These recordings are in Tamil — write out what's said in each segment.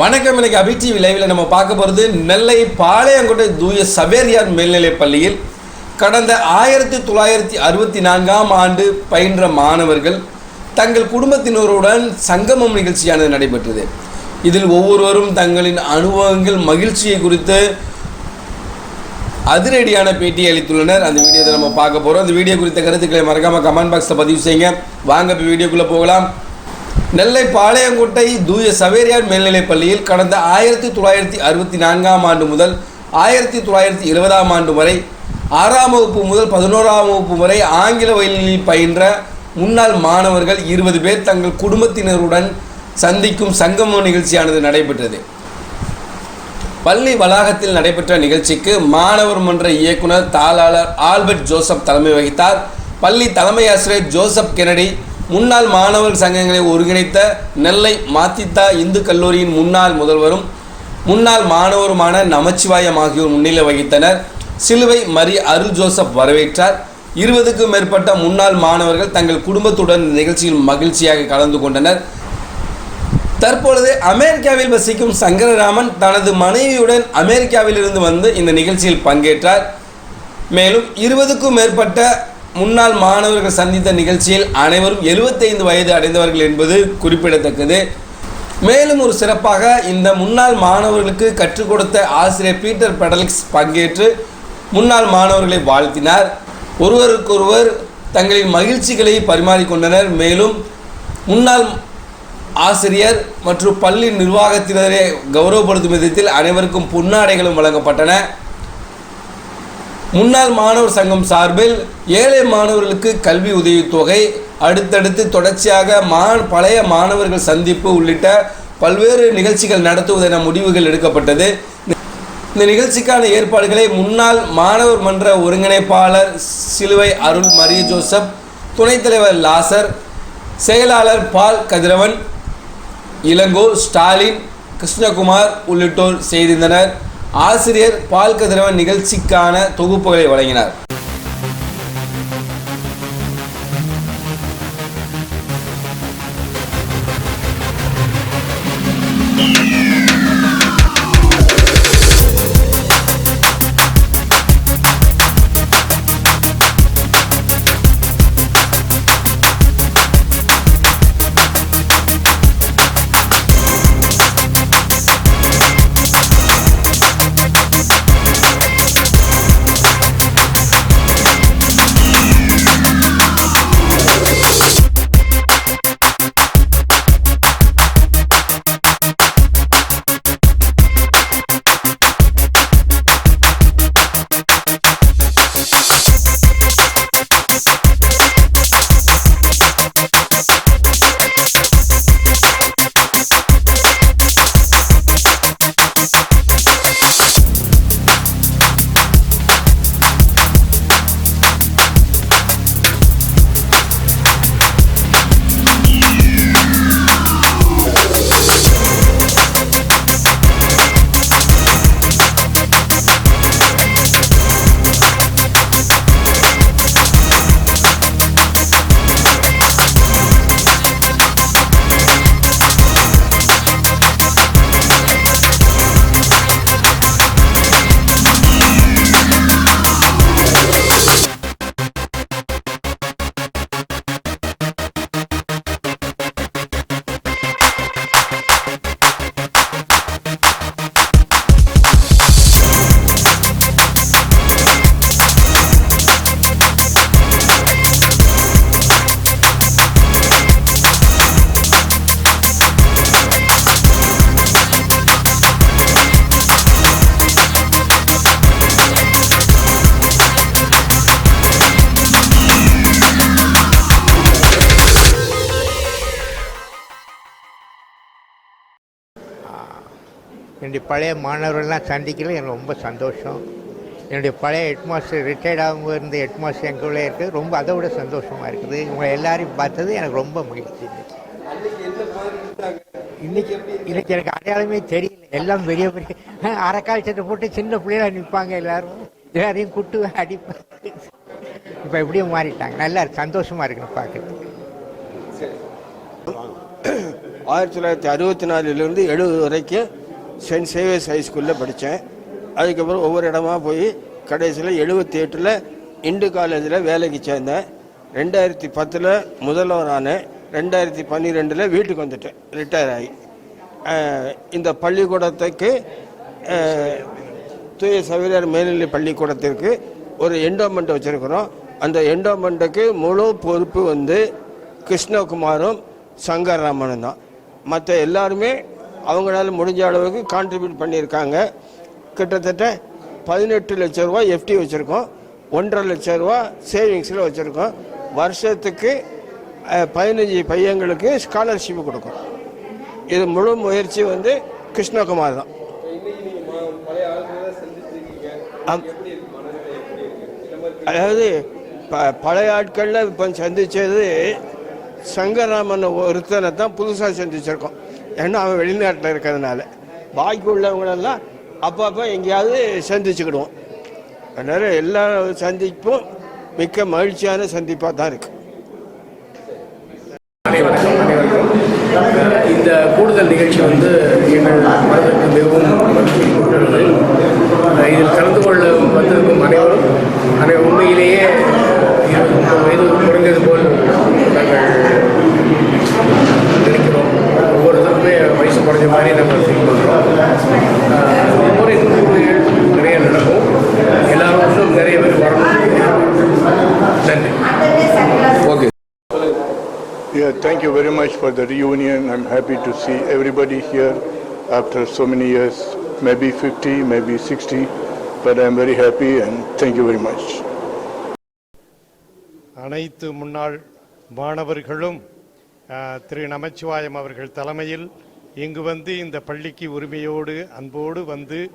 வணக்கம் இன்னைக்கு அபிடிவி லைவில் நம்ம பார்க்க போகிறது நெல்லை பாளையங்கோட்டை தூய சவேரியார் மேல்நிலைப் பள்ளியில் கடந்த ஆயிரத்தி தொள்ளாயிரத்தி அறுபத்தி நான்காம் ஆண்டு பயின்ற மாணவர்கள் தங்கள் குடும்பத்தினருடன் சங்கமம் நிகழ்ச்சியானது நடைபெற்றது. இதில் ஒவ்வொருவரும் தங்களின் அனுபவங்கள் மகிழ்ச்சியை குறித்து அதிரடியான பேட்டி அளித்துள்ளனர். அந்த வீடியோவை நம்ம பார்க்க போகிறோம் அந்த வீடியோ குறித்த கருத்துக்களை மறக்காமல் கமெண்ட் பாக்ஸில் பதிவு செய்யுங்க. வாங்க இப்போ வீடியோக்குள்ளே போகலாம். நெல்லை பாளையங்கோட்டை தூய சவேரியார் மேல்நிலைப் பள்ளியில் கடந்த ஆயிரத்தி தொள்ளாயிரத்தி அறுபத்தி நான்காம் ஆண்டு முதல் ஆயிரத்தி தொள்ளாயிரத்தி எழுபதாம் ஆண்டு வரை ஆறாம் வகுப்பு முதல் பதினோராம் வகுப்பு வரை ஆங்கில வயலில் பயின்ற முன்னாள் மாணவர்கள் இருபது பேர் தங்கள் குடும்பத்தினருடன் சந்திக்கும் சங்கம நிகழ்ச்சியானது நடைபெற்றது. பள்ளி வளாகத்தில் நடைபெற்ற நிகழ்ச்சிக்கு மாணவர் மன்ற இயக்குனர் தாளாளர் ஆல்பர்ட் ஜோசப் தலைமை வகித்தார். பள்ளி தலைமை ஆசிரியர் ஜோசப் கெனடி முன்னாள் மாணவர் சங்கங்களை ஒருங்கிணைத்த நெல்லை மாத்தித்தா இந்து கல்லூரியின் முன்னாள் முதல்வரும் முன்னாள் மாணவருமான நமச்சிவாயம் ஆகியோர் முன்னிலை வகித்தனர். சிலுவை மரி அருள் ஜோசப் வரவேற்றார். இருபதுக்கும் மேற்பட்ட முன்னாள் மாணவர்கள் தங்கள் குடும்பத்துடன் இந்த நிகழ்ச்சியில் மகிழ்ச்சியாக கலந்து கொண்டனர். தற்பொழுது அமெரிக்காவில் வசிக்கும் சங்கரராமன் தனது மனைவியுடன் அமெரிக்காவிலிருந்து வந்து இந்த நிகழ்ச்சியில் பங்கேற்றார். மேலும் இருபதுக்கும் மேற்பட்ட முன்னாள் மாணவர்கள் சந்தித்த நிகழ்ச்சியில் அனைவரும் 75 வயது அடைந்தவர்கள் என்பது குறிப்பிடத்தக்கது. மேலும் ஒரு சிறப்பாக இந்த முன்னாள் மாணவர்களுக்கு கற்றுக் கொடுத்த ஆசிரியர் பீட்டர் பெடலிக்ஸ் பங்கேற்று முன்னாள் மாணவர்களை வாழ்த்தினார். ஒருவருக்கொருவர் தங்களின் மகிழ்ச்சிகளை பரிமாறிக்கொண்டனர் மேலும் முன்னாள் ஆசிரியர் மற்றும் பள்ளி நிர்வாகத்தினரை கௌரவப்படுத்தும் விதத்தில் அனைவருக்கும் பொன்னாடைகளும் வழங்கப்பட்டன. முன்னாள் மாணவர் சங்கம் சார்பில் ஏழை மாணவர்களுக்கு கல்வி உதவித்தொகை அடுத்தடுத்து தொடர்ச்சியாக மா பழைய மாணவர்கள் சந்திப்பு உள்ளிட்ட பல்வேறு நிகழ்ச்சிகள் நடத்துவதென முடிவுகள் எடுக்கப்பட்டது. இந்த நிகழ்ச்சிக்கான ஏற்பாடுகளை முன்னாள் மாணவர் மன்ற ஒருங்கிணைப்பாளர் சிலுவை அருள் மரிய ஜோசப் துணைத் தலைவர் லாசர் செயலாளர் பால் கதிரவன் இளங்கோ ஸ்டாலின் கிருஷ்ணகுமார் உள்ளிட்டோர் செய்திருந்தனர். ஆசிரியர் பால்கதிரவன் நிகழ்ச்சிக்கான தொகுப்புகளை வழங்கினார். என்னுடைய பழைய மாணவர்கள்லாம் சந்திக்கல. எனக்கு ரொம்ப சந்தோஷம். என்னுடைய பழைய ஹெட்மாஸ்டர் ரிட்டையர்ட் ஆகும் இருந்த ஹெட்மாஸ்டர் எங்களுக்குள்ளே இருக்குது ரொம்ப அதை விட சந்தோஷமாக இருக்குது. உங்களை எல்லாரையும் பார்த்தது எனக்கு ரொம்ப மகிழ்ச்சி. இன்னைக்கு இன்னைக்கு எனக்கு அடையாளமே தெரியல. எல்லாம் பெரிய பெரிய அரைக்கால் சட்டை போட்டு சின்ன பிள்ளைகளா நிற்பாங்க எல்லாரும். எல்லாரையும் குட்டு அடிப்பாங்க. இப்போ எப்படியும் மாறிட்டாங்க. நல்லா இருக்கு, சந்தோஷமா இருக்குன்னு பார்க்குறதுக்கு. ஆயிரத்தி தொள்ளாயிரத்தி அறுபத்தி நாலுலேருந்து எழுபது வரைக்கும் சென்ட் சேவியர்ஸ் ஹைஸ்கூலில் படித்தேன் அதுக்கப்புறம் ஒவ்வொரு இடமா போய் கடைசியில் எழுபத்தி எட்டில் இண்டு காலேஜில் வேலைக்கு சேர்ந்தேன். ரெண்டாயிரத்தி பத்தில் முதல்வர் ஆனேன் ரெண்டாயிரத்தி பன்னிரெண்டில் வீட்டுக்கு வந்துட்டேன். ரிட்டையர் ஆகி. இந்த பள்ளிக்கூடத்துக்கு தூய சவேரியார் மேல்நிலை பள்ளிக்கூடத்திற்கு ஒரு என்டோமெண்ட் வச்சுருக்கிறோம். அந்த என்டோமெண்ட்டுக்கு முழு பொறுப்பு வந்து கிருஷ்ணகுமாரும் சங்கர்ராமனும் தான். மற்ற எல்லாருமே அவங்களால முடிஞ்ச அளவுக்கு கான்ட்ரிபியூட் பண்ணியிருக்காங்க. கிட்டத்தட்ட பதினெட்டு லட்ச ரூபா எஃப்டி வச்சுருக்கோம். ஒன்றரை லட்ச ரூபா சேவிங்ஸில் வச்சுருக்கோம். வருஷத்துக்கு பதினஞ்சு பையங்களுக்கு ஸ்காலர்ஷிப் கொடுக்கும். இது முழு முயற்சி வந்து கிருஷ்ணகுமார் தான். அதாவது ப- பழைய ஆட்களில் இப்போ சந்தித்தது சங்கராமன் ஒருத்தனை தான் புதுசாக சந்திச்சிருக்கோம். ஏன்னா அவன் வெளிநாட்டில் இருக்கிறதுனால. பாக்கி உள்ளவங்களெல்லாம் அப்பப்போ எங்கேயாவது சந்திச்சுக்கிடுவோம். அதனால் எல்லா சந்திப்பும் மிக்க மகிழ்ச்சியான சந்திப்பாக தான் இருக்குது இந்த கூடுதல் நிகழ்ச்சி வந்து எங்கள் மனதிற்கு மிகவும் இதில் கலந்து கொள்ள வந்திருக்கும் அனைவரும் அனை உண்மையிலேயே வயது குறைந்தது போல் குறைஞ்ச மாதிரி ஃபீல் பண்ணுறோம் இதுபோல் இன்னும் நிறைய நடக்கும் எல்லாரும் இன்னும் நிறைய பேர் வரணும் நன்றி okay Yeah, thank you very much for the reunion. I'm happy to see everybody here after so many years, maybe 50, maybe 60, but I'm very happy and thank you very much. அனைத்து முன்னாள் மாணவர்களும் திரு நமச்சிவாயம் அவர்கள் தலைமையில் இங்கு வந்து இந்த பள்ளிக்கு உரிமையோடு அன்போடு வந்து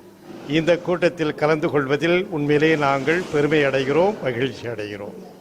இந்த கூட்டத்தில் கலந்து கொள்வதில் உண்மையிலேயே நாங்கள் பெருமை அடைகிறோம் மகிழ்ச்சி அடைகிறோம்.